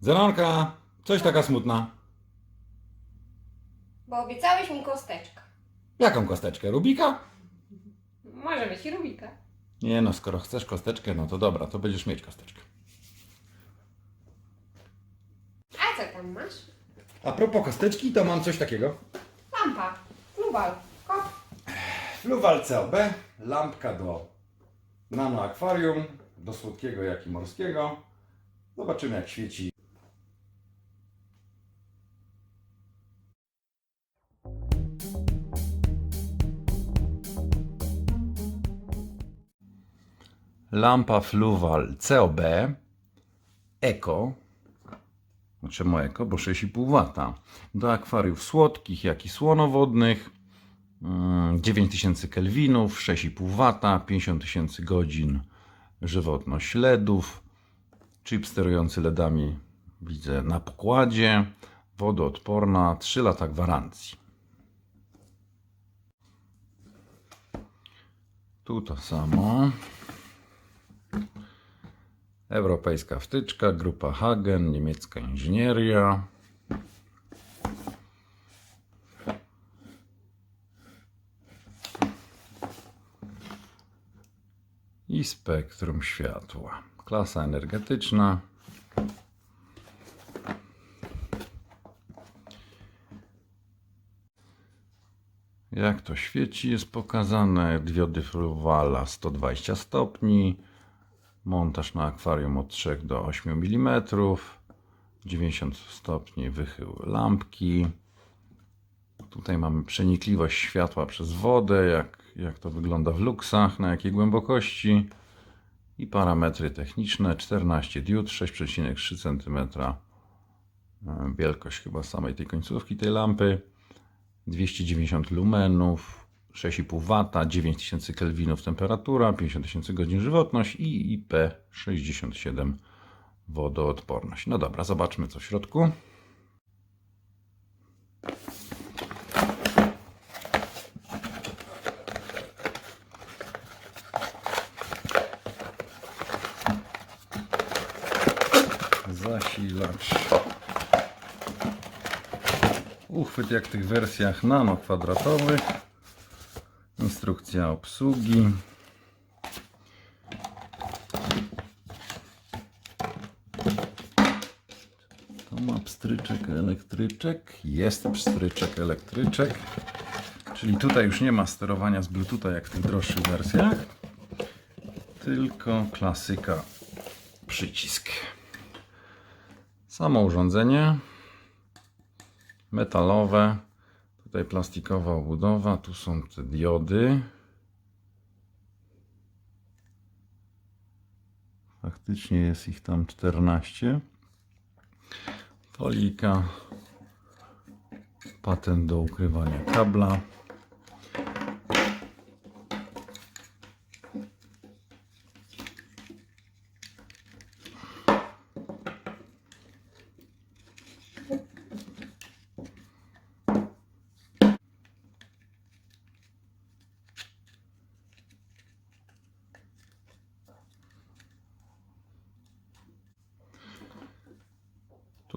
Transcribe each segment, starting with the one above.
Zeronka, coś taka smutna. Bo obiecałeś mi kosteczkę. Jaką kosteczkę? Rubika? Może być i Rubika. Nie no, skoro chcesz kosteczkę, no to dobra, to będziesz mieć kosteczkę. A co tam masz? A propos kosteczki, to mam coś takiego. Lampa. Flubal. Kop. Fluwal COB, lampka do nano akwarium, do słodkiego jak i morskiego. Zobaczymy jak świeci. Lampa Fluwal COB Eco. Czemu Eco? Bo 6,5 W. Do akwariów słodkich, jak i słonowodnych. Mm, 9000 kelwinów, 6,5 W, 50 tysięcy godzin żywotność LEDów, chip sterujący LEDami widzę na pokładzie, wodoodporna, 3 lata gwarancji. Tu to samo. Europejska wtyczka, grupa Hagen, niemiecka inżynieria. i spektrum światła. Klasa energetyczna. Jak to świeci jest pokazane. Diody Fruwala 120 stopni. Montaż na akwarium od 3 do 8 mm. 90 stopni wychył lampki. Tutaj mamy przenikliwość światła przez wodę, jak, jak to wygląda w luksach, na jakiej głębokości. I parametry techniczne: 14 diod, 6,3 cm. Wielkość chyba samej tej końcówki tej lampy. 290 lumenów, 6,5 W, 9000 kelwinów temperatura, 50 tysięcy godzin żywotność i IP67 wodoodporność. No dobra, zobaczmy co w środku. Zasilacz. Uchwyt jak w tych wersjach nano kwadratowych. Instrukcja obsługi. To ma pstryczek elektryczek. Jest pstryczek elektryczek. Czyli tutaj już nie ma sterowania z Bluetootha jak w tych droższych wersjach. Tylko klasyka przycisk. Samo urządzenie metalowe, tutaj plastikowa obudowa, tu są te diody. Faktycznie jest ich tam 14. Folika, patent do ukrywania kabla.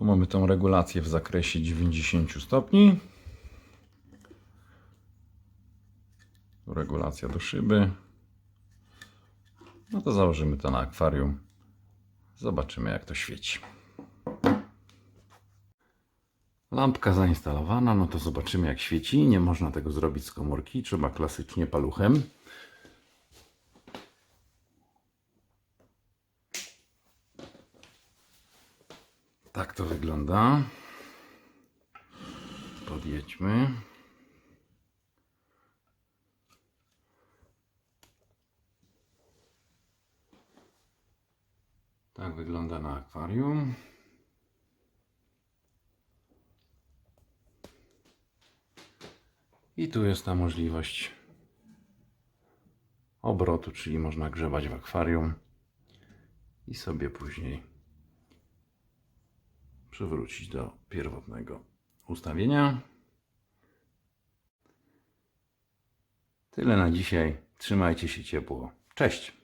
Tu mamy tą regulację w zakresie 90 stopni. Tu regulacja do szyby. No to założymy to na akwarium. Zobaczymy jak to świeci. Lampka zainstalowana, no to zobaczymy jak świeci. Nie można tego zrobić z komórki, trzeba klasycznie paluchem. Tak to wygląda. Podjedźmy. Tak wygląda na akwarium. I tu jest ta możliwość obrotu, czyli można grzebać w akwarium i sobie później przywrócić do pierwotnego ustawienia. Tyle na dzisiaj. Trzymajcie się ciepło. Cześć!